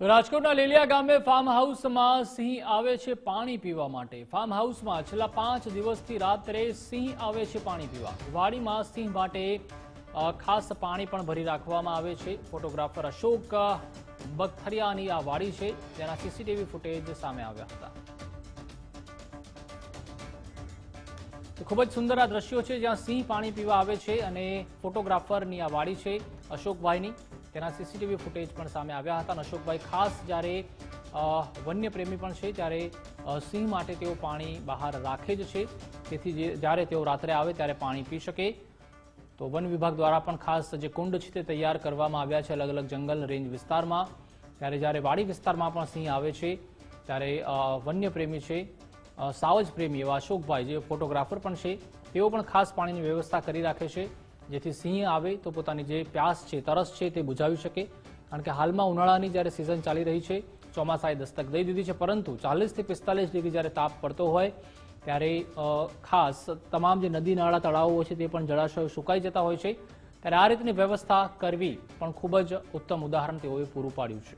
તો રાજકોટના લીલિયા ગામે ફાર્મ હાઉસમાં સિંહ આવે છે પાણી પીવા માટે. ફાર્મ હાઉસમાં છેલ્લા પાંચ દિવસથી રાત્રે સિંહ આવે છે પાણી પીવા. વાડીમાં સિંહ માટે ખાસ પાણી પણ ભરી રાખવામાં આવે છે. ફોટોગ્રાફર અશોક બગથરિયાની આ વાડી છે. તેના સીસીટીવી ફૂટેજ સામે આવ્યા હતા. ખૂબ જ સુંદર આ દ્રશ્યો છે જ્યાં સિંહ પાણી પીવા આવે છે અને ફોટોગ્રાફરની આ વાડી છે અશોકભાઈની. તેના સીસીટીવી ફૂટેજ પણ સામે આવ્યા હતા. અશોકભાઈ ખાસ જ્યારે વન્ય પ્રેમી પણ છે, ત્યારે સિંહ માટે તેઓ પાણી બહાર રાખે જ છે. તેથી જ્યારે તેઓ રાત્રે આવે ત્યારે પાણી પી શકે. તો વન વિભાગ દ્વારા પણ ખાસ જે કુંડ છે તે તૈયાર કરવામાં આવ્યા છે અલગ અલગ જંગલ રેન્જ વિસ્તારમાં. ત્યારે જ્યારે વાડી વિસ્તારમાં પણ સિંહ આવે છે, ત્યારે વન્ય પ્રેમી છે સાવજ પ્રેમી એવા અશોકભાઈ, જે ફોટોગ્રાફર પણ છે, તેઓ પણ ખાસ પાણીની વ્યવસ્થા કરી રાખે છે. જેથી સિંહ આવે તો પોતાની જે પ્યાસ છે, તરસ છે તે બુજાવી શકે. કારણ કે હાલમાં ઉનાળાની જ્યારે સિઝન ચાલી રહી છે, ચોમાસાએ દસ્તક દઈ દીધી છે, પરંતુ ચાલીસથી પિસ્તાલીસ ડિગ્રી જ્યારે તાપ પડતો હોય, ત્યારે ખાસ તમામ જે નદી નાળા તળાવો છે તે પણ જળાશયો સુકાઈ જતા હોય છે. ત્યારે આ રીતની વ્યવસ્થા કરવી પણ ખૂબ જ ઉત્તમ ઉદાહરણ તેઓએ પૂરું પાડ્યું છે.